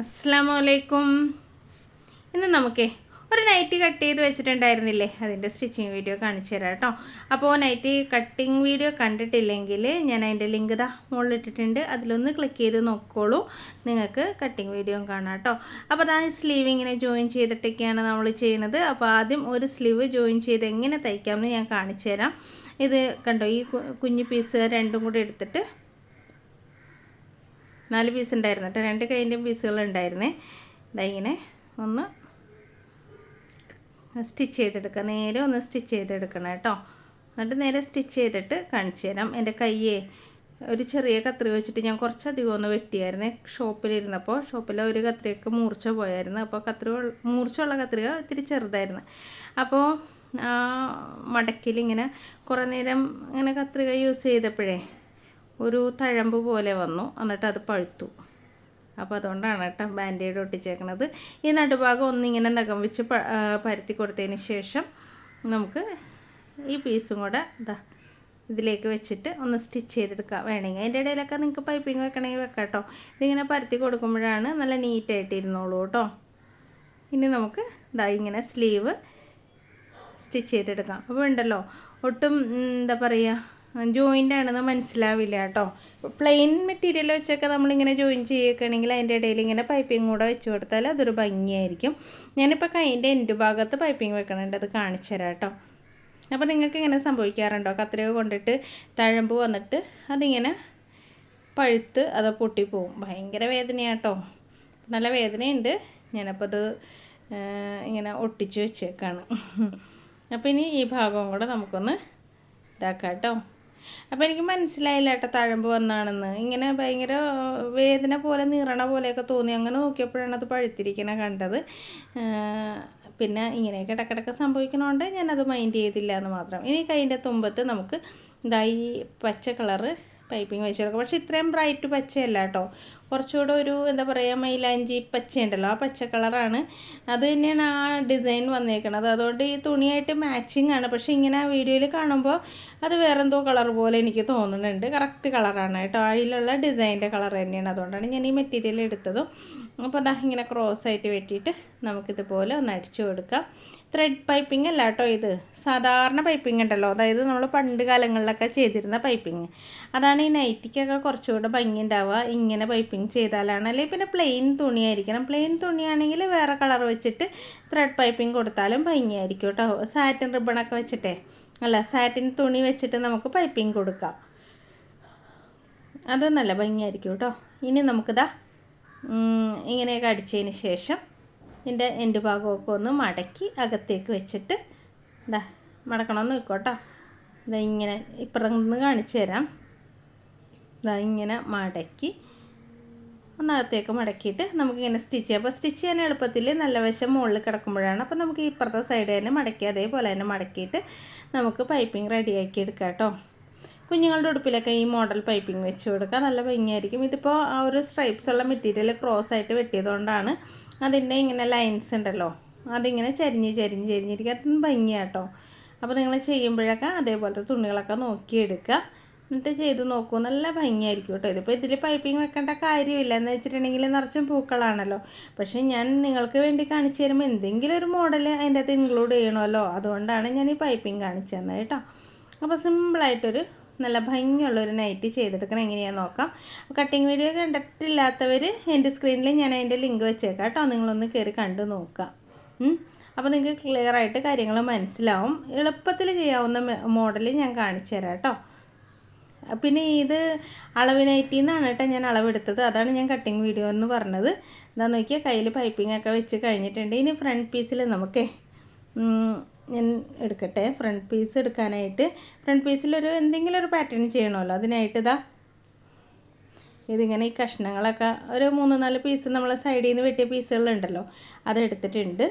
അസ്സാം വലൈക്കും ഇന്ന് നമുക്ക് ഒരു നൈറ്റ് കട്ട് ചെയ്ത് വെച്ചിട്ടുണ്ടായിരുന്നില്ലേ? അതിന്റെ സ്റ്റിച്ചിങ് വീഡിയോ കാണിച്ചു തരാം കേട്ടോ. അപ്പോൾ നൈറ്റ് കട്ടിങ് വീഡിയോ കണ്ടിട്ടില്ലെങ്കിൽ ഞാൻ അതിന്റെ ലിങ്ക് ഇതാ മുകളിൽ ഇട്ടിട്ടുണ്ട് അതിലൊന്ന് ക്ലിക്ക് ചെയ്ത് നോക്കോളൂ. നിങ്ങൾക്ക് കട്ടിങ് വീഡിയോ കാണാം കേട്ടോ. അപ്പോൾ അതാ സ്ലീവ് ഇങ്ങനെ ജോയിൻ ചെയ്തിട്ടൊക്കെയാണ് നമ്മൾ ചെയ്യുന്നത്. അപ്പോൾ ആദ്യം ഒരു സ്ലീവ് ജോയിൻ ചെയ്ത് എങ്ങനെ തയ്ക്കാമെന്ന് ഞാൻ കാണിച്ചു തരാം. ഇത് കണ്ടോ ഈ കുഞ്ഞു പീസ് രണ്ടും കൂടി എടുത്തിട്ട് നാല് പീസ് ഉണ്ടായിരുന്നു കേട്ടോ രണ്ട് കൈന്റെയും പീസുകൾ ഉണ്ടായിരുന്നേ. ഇങ്ങനെ ഒന്ന് സ്റ്റിച്ച് ചെയ്തെടുക്കുക നേരെ ഒന്ന് സ്റ്റിച്ച് ചെയ്തെടുക്കണം കേട്ടോ. എന്നിട്ട് നേരെ സ്റ്റിച്ച് ചെയ്തിട്ട് കാണിച്ചു തരാം. എന്റെ കയ്യേ ഒരു ചെറിയ കത്രിക വെച്ചിട്ട് ഞാൻ കുറച്ചധികം ഒന്ന് വെട്ടിയായിരുന്നു ഷോപ്പിലിരുന്നപ്പോൾ. ഷോപ്പിലെ ഒരു കത്രികക്ക് മൂർച്ച പോയായിരുന്നു. അപ്പോൾ കത്രിക മൂർച്ചയുള്ള കത്രിക ഇത്തിരി ചെറുതായിരുന്നു. അപ്പോൾ ആ മടക്കിലിങ്ങനെ കുറേ നേരം ഇങ്ങനെ കത്രിക യൂസ് ചെയ്തപ്പോഴേ ഒരു തഴമ്പ് പോലെ വന്നു. എന്നിട്ട് അത് പഴുത്തു. അപ്പോൾ അതുകൊണ്ടാണ് കേട്ടോ ബാൻഡേഡ് ഒട്ടിച്ചേക്കണത്. ഈ നടുഭാഗം ഒന്നിങ്ങനെ നഖം വെച്ച് പരത്തി കൊടുത്തതിന് ശേഷം നമുക്ക് ഈ പീസും കൂടെ ഇതാ ഇതിലേക്ക് വെച്ചിട്ട് ഒന്ന് സ്റ്റിച്ച് ചെയ്തെടുക്കാം. വേണമെങ്കിൽ അതിന്റെ ഇടയിലൊക്കെ നിങ്ങൾക്ക് പൈപ്പിംഗ് വെക്കണമെങ്കിൽ വെക്കാം കേട്ടോ. ഇതിങ്ങനെ പരത്തി കൊടുക്കുമ്പോഴാണ് നല്ല നീറ്റായിട്ട് ഇരുന്നോളൂ കേട്ടോ. ഇനി നമുക്ക് ഇതാ ഇങ്ങനെ സ്ലീവ് സ്റ്റിച്ച് ചെയ്തെടുക്കാം. അപ്പോൾ ഉണ്ടല്ലോ. ഒട്ടും എന്താ പറയുക ജോയിന്റ് ആണെന്ന് മനസ്സിലാവില്ല കേട്ടോ. പ്ലെയിൻ മെറ്റീരിയൽ വെച്ചൊക്കെ നമ്മളിങ്ങനെ ജോയിൻ ചെയ്യുകയാണെങ്കിൽ അതിന്റെ ഇടയിൽ ഇങ്ങനെ പൈപ്പിംഗ് കൂടെ വെച്ച് കൊടുത്താൽ അതൊരു ഭംഗിയായിരിക്കും. ഞാനിപ്പോൾ കൈന്റെ എന്റെ ഭാഗത്ത് പൈപ്പിംഗ് വെക്കണുണ്ട്. അത് കാണിച്ചു തരാം കേട്ടോ. അപ്പോൾ നിങ്ങൾക്ക് ഇങ്ങനെ സംഭവിക്കാറുണ്ടോ? കത്രിക കൊണ്ടിട്ട് തഴമ്പ് വന്നിട്ട് അതിങ്ങനെ പഴുത്ത് അത് പൊട്ടിപ്പോവും ഭയങ്കര വേദനയാട്ടോ നല്ല വേദനയുണ്ട്. ഞാനപ്പോൾ അത് ഇങ്ങനെ ഒട്ടിച്ച് വെച്ചേക്കാണ്. അപ്പോൾ ഇനി ഈ ഭാഗവും കൂടെ നമുക്കൊന്ന് ഇതാക്കാം കേട്ടോ. അപ്പോൾ എനിക്ക് മനസ്സിലായില്ല കേട്ടോ തഴമ്പ് വന്നാണെന്ന്. ഇങ്ങനെ ഭയങ്കര വേദന പോലെ നീറണ പോലെയൊക്കെ തോന്നി. അങ്ങനെ നോക്കിയപ്പോഴാണ് അത് പഴുത്തിരിക്കണ കണ്ടത്. പിന്നെ ഇങ്ങനെയൊക്കെ ഇടക്കിടക്ക് സംഭവിക്കണോണ്ട് ഞാനത് മൈൻഡ് ചെയ്തില്ല എന്ന് മാത്രം. ഇനി കൈന്റെ തുമ്പത്ത് നമുക്ക് ഇതായി പച്ച കളറ് പൈപ്പിംഗ് വെച്ച് കൊടുക്കുക പക്ഷേ ഇത്രയും ബ്രൈറ്റ് പച്ചയല്ല കേട്ടോ. കുറച്ചുകൂടെ ഒരു എന്താ പറയുക മൈലാഞ്ചി പച്ച ഉണ്ടല്ലോ ആ പച്ച കളറാണ്. അത് തന്നെയാണ് ആ ഡിസൈൻ വന്നേക്കുന്നത് അതുകൊണ്ട് ഈ തുണിയായിട്ട് മാച്ചിങ് ആണ്. പക്ഷേ ഇങ്ങനെ വീഡിയോയിൽ കാണുമ്പോൾ അത് വേറെന്തോ കളർ പോലെ എനിക്ക് തോന്നുന്നുണ്ട്. കറക്റ്റ് കളറാണ് കേട്ടോ. അതിലുള്ള ഡിസൈന്റെ കളർ തന്നെയാണ്. അതുകൊണ്ടാണ് ഞാൻ ഈ മെറ്റീരിയൽ എടുത്തതും. അപ്പോൾ അതാ ഇങ്ങനെ ക്രോസ് ആയിട്ട് വെട്ടിയിട്ട് നമുക്കിതുപോലെ ഒന്ന് അടിച്ചു കൊടുക്കാം. ത്രെഡ് പൈപ്പിംഗ് അല്ല കേട്ടോ ഇത്. സാധാരണ പൈപ്പിംഗ് ഉണ്ടല്ലോ. അതായത് നമ്മൾ പണ്ട് കാലങ്ങളിലൊക്കെ ചെയ്തിരുന്ന പൈപ്പിംഗ് അതാണ് ഈ നൈറ്റിക്കൊക്കെ കുറച്ചുകൂടെ ഭംഗി ഉണ്ടാവുക ഇങ്ങനെ പൈപ്പിംഗ് ചെയ്താലാണ്. അല്ലെങ്കിൽ പിന്നെ പ്ലെയിൻ തുണിയായിരിക്കണം. പ്ലെയിൻ തുണിയാണെങ്കിൽ വേറെ കളർ വെച്ചിട്ട് ത്രെഡ് പൈപ്പിംഗ് കൊടുത്താലും ഭംഗിയായിരിക്കും കേട്ടോ. സാറ്റിൻ റിബണൊക്കെ വെച്ചിട്ടേ. അല്ല സാറ്റിൻ തുണി വെച്ചിട്ട് നമുക്ക് പൈപ്പിംഗ് കൊടുക്കാം. അത് നല്ല ഭംഗിയായിരിക്കും കേട്ടോ. ഇനി നമുക്കിതാ ഇങ്ങനെയൊക്കെ അടിച്ചതിന് ശേഷം ഇതിന്റെ എന്റെ ഭാഗമൊക്കെ ഒന്ന് മടക്കി അകത്തേക്ക് വെച്ചിട്ട് ഇതാ മടക്കണമെന്ന് നിൽക്കോട്ടോ ഇതാ ഇങ്ങനെ ഇപ്പുറം നിന്ന് കാണിച്ചു തരാം. ഇതാ ഇങ്ങനെ മടക്കി ഒന്നകത്തേക്ക് മടക്കിയിട്ട് നമുക്കിങ്ങനെ സ്റ്റിച്ച് ചെയ്യാം. അപ്പോൾ സ്റ്റിച്ച് ചെയ്യാൻ എളുപ്പത്തിൽ നല്ല വശം മുകളിൽ കിടക്കുമ്പോഴാണ്. അപ്പോൾ നമുക്ക് ഇപ്പുറത്തെ സൈഡ് തന്നെ മടക്കി അതേപോലെ തന്നെ മടക്കിയിട്ട് നമുക്ക് പൈപ്പിംഗ് റെഡിയാക്കി എടുക്കാം കേട്ടോ. കുഞ്ഞുങ്ങളുടെ ഉടുപ്പിലൊക്കെ ഈ മോഡൽ പൈപ്പിംഗ് വെച്ച് കൊടുക്കുക നല്ല ഭംഗിയായിരിക്കും. ഇതിപ്പോൾ ആ ഒരു സ്ട്രൈപ്സ് ഉള്ള മെറ്റീരിയൽ ക്രോസ് ആയിട്ട് വെട്ടിയതുകൊണ്ടാണ് അതിന്റെ ഇങ്ങനെ ലൈൻസ് ഉണ്ടല്ലോ. അതിങ്ങനെ ചരിഞ്ഞ് ചരിഞ്ഞ് ചരിഞ്ഞിരിക്കുക അതും ഭംഗിയാട്ടോ അപ്പോൾ നിങ്ങൾ ചെയ്യുമ്പോഴൊക്കെ അതേപോലത്തെ തുണികളൊക്കെ നോക്കിയെടുക്കുക എന്നിട്ട് ചെയ്ത് നോക്കൂ. നല്ല ഭംഗിയായിരിക്കും കേട്ടോ ഇതിപ്പോൾ ഇതിൽ പൈപ്പിംഗ് വെക്കേണ്ട കാര്യമില്ല. എന്ന് വെച്ചിട്ടുണ്ടെങ്കിൽ നിറച്ചും പൂക്കളാണല്ലോ. പക്ഷേ ഞാൻ നിങ്ങൾക്ക് വേണ്ടി കാണിച്ചു തരുമ്പോൾ എന്തെങ്കിലും ഒരു മോഡൽ അതിന്റെ അകത്ത് ഇൻക്ലൂഡ് ചെയ്യണമല്ലോ. അതുകൊണ്ടാണ് ഞാൻ ഈ പൈപ്പിംഗ് കാണിച്ചു തന്നത് കേട്ടോ അപ്പോൾ സിമ്പിളായിട്ടൊരു നല്ല ഭംഗിയുള്ളൊരു നൈറ്റി ചെയ്തെടുക്കണം. എങ്ങനെയാണെന്ന് നോക്കാം. കട്ടിങ് വീഡിയോ കണ്ടിട്ടില്ലാത്തവർ എന്റെ സ്ക്രീനിൽ ഞാൻ അതിന്റെ ലിങ്ക് വെച്ചേക്കാം കേട്ടോ. നിങ്ങളൊന്ന് കയറി കണ്ടു നോക്കാം അപ്പോൾ നിങ്ങൾക്ക് ക്ലിയർ ആയിട്ട് കാര്യങ്ങൾ മനസ്സിലാവും. എളുപ്പത്തിൽ ചെയ്യാവുന്ന മോഡൽ ഞാൻ കാണിച്ചു തരാം കേട്ടോ. പിന്നെ ഇത് അളവ് നൈറ്റിൽ നിന്നാണ് കേട്ടോ ഞാൻ അളവെടുത്തത്. അതാണ് ഞാൻ കട്ടിങ് വീഡിയോ എന്ന് പറഞ്ഞത്. എന്താ നോക്കിയാൽ കയ്യിൽ പൈപ്പിംഗ് ഒക്കെ വെച്ച് കഴിഞ്ഞിട്ടുണ്ട്. ഇനി ഫ്രണ്ട് പീസിൽ നമുക്കേ ഞാൻ എടുക്കട്ടെ. ഫ്രണ്ട് പീസ് എടുക്കാനായിട്ട്. ഫ്രണ്ട് പീസിലൊരു എന്തെങ്കിലും ഒരു പാറ്റേൺ ചെയ്യണമല്ലോ. അതിനായിട്ട് ഇതാ ഇതിങ്ങനെ ഈ കഷ്ണങ്ങളൊക്കെ ഒരു മൂന്ന് നാല് പീസ് നമ്മൾ സൈഡിൽ നിന്ന് വെട്ടിയ പീസുകളുണ്ടല്ലോ അതെടുത്തിട്ടുണ്ട്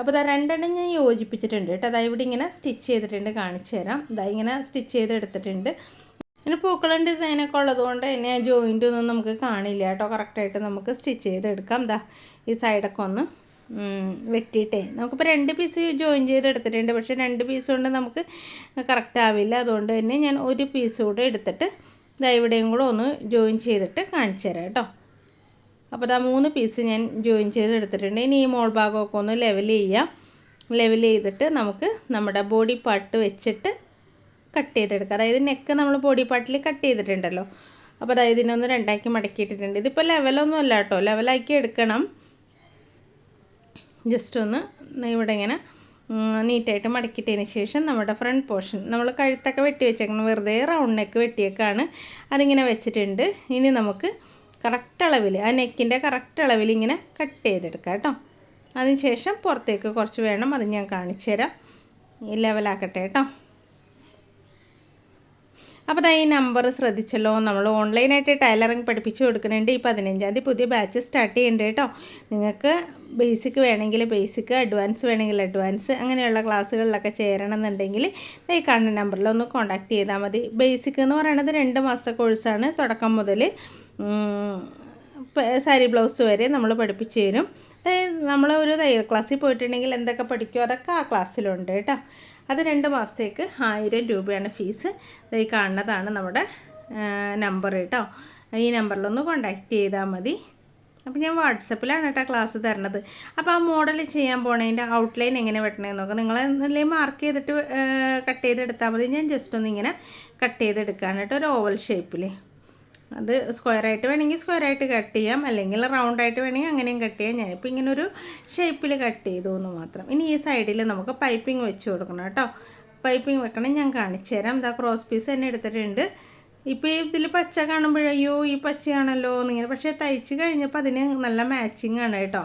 അപ്പോൾ ഇതാ രണ്ടെണ്ണം ഞാൻ യോജിപ്പിച്ചിട്ടുണ്ട് കേട്ടോ. അതായത് ഇവിടെ ഇങ്ങനെ സ്റ്റിച്ച് ചെയ്തിട്ടുണ്ട്. കാണിച്ചു തരാം ഇതാ ഇങ്ങനെ സ്റ്റിച്ച് ചെയ്ത് പിന്നെ പൂക്കളും ഡിസൈനൊക്കെ ഉള്ളതുകൊണ്ട് തന്നെ ജോയിന്റ് ഒന്നും നമുക്ക് കാണില്ല കേട്ടോ. കറക്റ്റായിട്ട് നമുക്ക് സ്റ്റിച്ച് ചെയ്തെടുക്കാം. ദാ ഈ സൈഡൊക്കെ ഒന്ന് വെട്ടിയിട്ടേ. നമുക്കിപ്പോൾ രണ്ട് പീസ് ജോയിൻ ചെയ്ത് എടുത്തിട്ടുണ്ട് പക്ഷേ രണ്ട് പീസ് കൊണ്ട് നമുക്ക് കറക്റ്റ് ആവില്ല. അതുകൊണ്ട് തന്നെ ഞാൻ ഒരു പീസ് കൂടെ എടുത്തിട്ട് ഇതാ ഇവിടെയും കൂടെ ഒന്ന് ജോയിൻ ചെയ്തിട്ട് കാണിച്ചു തരാം കേട്ടോ. അപ്പോൾ ഇതാ മൂന്ന് പീസ് ഞാൻ ജോയിൻ ചെയ്ത് എടുത്തിട്ടുണ്ട് ഇനി ഈ മോൾ ഭാഗമൊക്കെ ഒന്ന് ലെവൽ ചെയ്യാം. ലെവൽ ചെയ്തിട്ട് നമുക്ക് നമ്മുടെ ബോഡി പാർട്ട് വെച്ചിട്ട് കട്ട് ചെയ്തെടുക്കുക. അതായത് നെക്ക് നമ്മൾ ബോഡി പാർട്ടിൽ കട്ട് ചെയ്തിട്ടുണ്ടല്ലോ. അപ്പോൾ അതായത് ഇതിനൊന്ന് രണ്ടാക്കി മടക്കിയിട്ടിട്ടുണ്ട്. ഇതിപ്പോൾ ലെവലൊന്നും അല്ല കേട്ടോ ലെവലാക്കി എടുക്കണം. ജസ്റ്റ് ഒന്ന് ഇവിടെ ഇങ്ങനെ നീറ്റായിട്ട് മടക്കിയിട്ടതിന് ശേഷം നമ്മുടെ ഫ്രണ്ട് പോർഷൻ നമ്മൾ കഴുത്തൊക്കെ വെട്ടി വെച്ചേക്കണം വെറുതെ റൗണ്ട് നെക്ക് വെട്ടിയേക്കാണ്. അതിങ്ങനെ വെച്ചിട്ടുണ്ട്. ഇനി നമുക്ക് കറക്റ്റ് അളവിൽ ആ നെക്കിന്റെ കറക്റ്റ് അളവിൽ ഇങ്ങനെ കട്ട് ചെയ്തെടുക്കാം കേട്ടോ അതിനുശേഷം പുറത്തേക്ക് കുറച്ച് വേണം. അത് ഞാൻ കാണിച്ചു തരാം ലെവലാക്കട്ടെ കേട്ടോ അപ്പോൾ അതാ ഈ നമ്പർ ശ്രദ്ധിച്ചല്ലോ. നമ്മൾ ഓൺലൈനായിട്ട് ടൈലറിങ് പഠിപ്പിച്ചു കൊടുക്കുന്നുണ്ട്. ഈ പതിനഞ്ചാം തീയതി പുതിയ ബാച്ച് സ്റ്റാർട്ട് ചെയ്യുന്നുണ്ട് കേട്ടോ. നിങ്ങൾക്ക് ബേസിക് വേണമെങ്കിൽ ബേസിക് അഡ്വാൻസ് വേണമെങ്കിൽ അഡ്വാൻസ് അങ്ങനെയുള്ള ക്ലാസ്സുകളിലൊക്കെ ചേരണം എന്നുണ്ടെങ്കിൽ ഈ കാണുന്ന നമ്പറിൽ ഒന്ന് കോൺടാക്റ്റ് ചെയ്താൽ മതി. ബേസിക് എന്ന് പറയുന്നത് രണ്ട് മാസത്തെ കോഴ്സാണ് തുടക്കം മുതൽ സാരി ബ്ലൗസ് വരെ നമ്മൾ പഠിപ്പിച്ചു തരും. നമ്മൾ ഒരു തയ്യൽ ക്ലാസ്സിൽ പോയിട്ടുണ്ടെങ്കിൽ എന്തൊക്കെ പഠിക്കുമോ അതൊക്കെ ആ ക്ലാസ്സിലുണ്ട് കേട്ടോ. അത് രണ്ട് മാസത്തേക്ക് ആയിരം രൂപയാണ് ഫീസ്. ഈ കാണുന്നതാണ് നമ്മുടെ നമ്പർ കേട്ടോ. ഈ നമ്പറിലൊന്ന് കോണ്ടാക്ട് ചെയ്താൽ മതി. അപ്പോൾ ഞാൻ വാട്സപ്പിലാണ് കേട്ടോ ക്ലാസ് തരണത്. അപ്പോൾ ആ മോഡൽ ചെയ്യാൻ പോണതിന്റെ ഔട്ട്ലൈൻ എങ്ങനെ വെട്ടണമെന്ന് നോക്കാം. നിങ്ങൾ എന്തെങ്കിലും മാർക്ക് ചെയ്തിട്ട് കട്ട് ചെയ്തെടുത്താൽ മതി. ഞാൻ ജസ്റ്റ് ഒന്ന് ഇങ്ങനെ കട്ട് ചെയ്തെടുക്കുകയാണ് കേട്ടോ ഒരു ഓവൽ ഷേപ്പിൽ അത് സ്ക്വയറായിട്ട് വേണമെങ്കിൽ സ്ക്വയറായിട്ട് കട്ട് ചെയ്യാം. അല്ലെങ്കിൽ റൗണ്ടായിട്ട് വേണമെങ്കിൽ അങ്ങനെയും കട്ട് ചെയ്യാം. ഞാനിപ്പോൾ ഇങ്ങനെ ഒരു ഷേപ്പിൽ കട്ട് ചെയ്തു എന്ന് മാത്രം. ഇനി ഈ സൈഡിൽ നമുക്ക് പൈപ്പിംഗ് വെച്ച് കൊടുക്കണം കേട്ടോ. പൈപ്പിംഗ് വെക്കണം. ഞാൻ കാണിച്ചു തരാം. എന്താ ക്രോസ് പീസ് തന്നെ എടുത്തിട്ടുണ്ട്. ഇപ്പോൾ ഇതിൽ പച്ച കാണുമ്പോഴയ്യോ ഈ പച്ചയാണല്ലോ എന്നിങ്ങനെ. പക്ഷേ തയ്ച്ച് കഴിഞ്ഞപ്പോൾ അതിന് നല്ല മാച്ചിങ് ആണ് കേട്ടോ.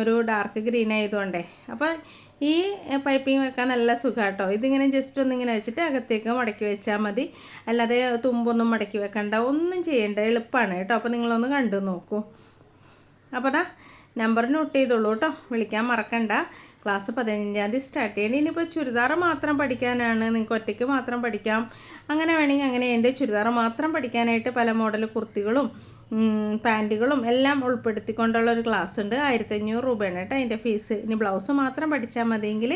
ഒരു ഡാർക്ക് ഗ്രീൻ ആയതുകൊണ്ടേ. അപ്പോൾ ഈ പൈപ്പിംഗ് വെക്കാൻ നല്ല സുഖാട്ടോ. ഇതിങ്ങനെ ജസ്റ്റ് ഒന്നിങ്ങനെ വെച്ചിട്ട് അകത്തേക്ക് മടക്കി വെച്ചാൽ മതി. അല്ലാതെ തുമ്പൊന്നും മടക്കി വെക്കണ്ട. ഒന്നും ചെയ്യേണ്ട. എളുപ്പമാണ് കേട്ടോ. അപ്പോൾ നിങ്ങളൊന്ന് കണ്ടു നോക്കൂ. അപ്പോൾ അതാ നമ്പർ നോട്ട് ചെയ്തോളൂ കേട്ടോ. വിളിക്കാൻ മറക്കണ്ട. ക്ലാസ് പതിനഞ്ചാം തീയതി സ്റ്റാർട്ട് ചെയ്യണം. ഇനിയിപ്പോൾ ചുരിദാർ മാത്രം പഠിക്കാനാണ്. നിങ്ങൾക്ക് ഒറ്റയ്ക്ക് മാത്രം പഠിക്കാം. അങ്ങനെ വേണമെങ്കിൽ അങ്ങനെയുണ്ട്. ചുരിദാർ മാത്രം പഠിക്കാനായിട്ട് പല മോഡൽ കുർത്തികളും പാന്റുകളും എല്ലാം ഉൾപ്പെടുത്തിക്കൊണ്ടുള്ള ഒരു ക്ലാസ് ഉണ്ട് ആയിരത്തി അഞ്ഞൂറ് രൂപയാണ് കേട്ടോ അതിന്റെ ഫീസ്. ഇനി ബ്ലൗസ് മാത്രം പഠിച്ചാൽ മതിയെങ്കിൽ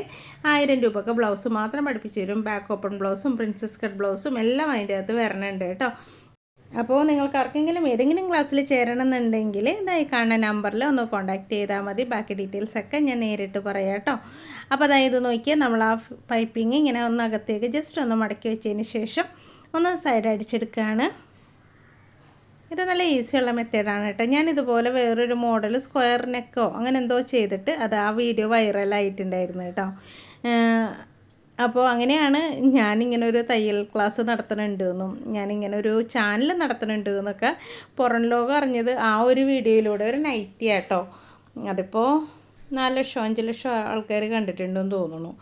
ആയിരം രൂപക്ക് ബ്ലൗസ് മാത്രം പഠിപ്പിച്ചു തരും. ബാക്ക് ഓപ്പൺ ബ്ലൗസും പ്രിൻസസ് കട്ട് ബ്ലൗസും എല്ലാം അതിന്റെ അകത്ത് വരണുണ്ട് കേട്ടോ. അപ്പോൾ നിങ്ങൾക്ക് ആർക്കെങ്കിലും ഏതെങ്കിലും ക്ലാസ്സിൽ ചേരണമെന്നുണ്ടെങ്കിൽ ഇതായി കാണുന്ന നമ്പറിൽ ഒന്ന് കോൺടാക്ട് ചെയ്താൽ മതി. ബാക്കി ഡീറ്റെയിൽസ് ഒക്കെ ഞാൻ നേരിട്ട് പറയാം കേട്ടോ. അപ്പോൾ അതായത് നോക്കിയാൽ നമ്മൾ ആ പൈപ്പിംഗ് ഇങ്ങനെ ഒന്ന് അകത്തേക്ക് ജസ്റ്റ് ഒന്ന് മടക്കി വെച്ചതിന് ശേഷം ഒന്ന് സൈഡ് അടിച്ചെടുക്കുകയാണ്. ഇത് നല്ല ഈസിയുള്ള മെത്തേഡാണ് കേട്ടോ. ഞാൻ ഇതുപോലെ വേറൊരു മോഡൽ സ്ക്വയർ നെക്കോ അങ്ങനെ എന്തോ ചെയ്തിട്ട് അത് ആ വീഡിയോ വൈറലായിട്ടുണ്ടായിരുന്നു കേട്ടോ. അപ്പോൾ അങ്ങനെയാണ് ഞാനിങ്ങനെ ഒരു തയ്യൽ ക്ലാസ് നടത്തുന്നുണ്ട് എന്നും ഞാനിങ്ങനെ ഒരു ചാനൽ നടത്തുന്നുണ്ട് എന്നൊക്കെ പുറം ലോകം അറിഞ്ഞത് ആ ഒരു വീഡിയോയിലൂടെ ഒരു നൈറ്റി ആട്ടോ. അതിപ്പോൾ നാല് ലക്ഷം അഞ്ച് ലക്ഷം ആൾക്കാർ കണ്ടിട്ടുണ്ടെന്ന് തോന്നുന്നു.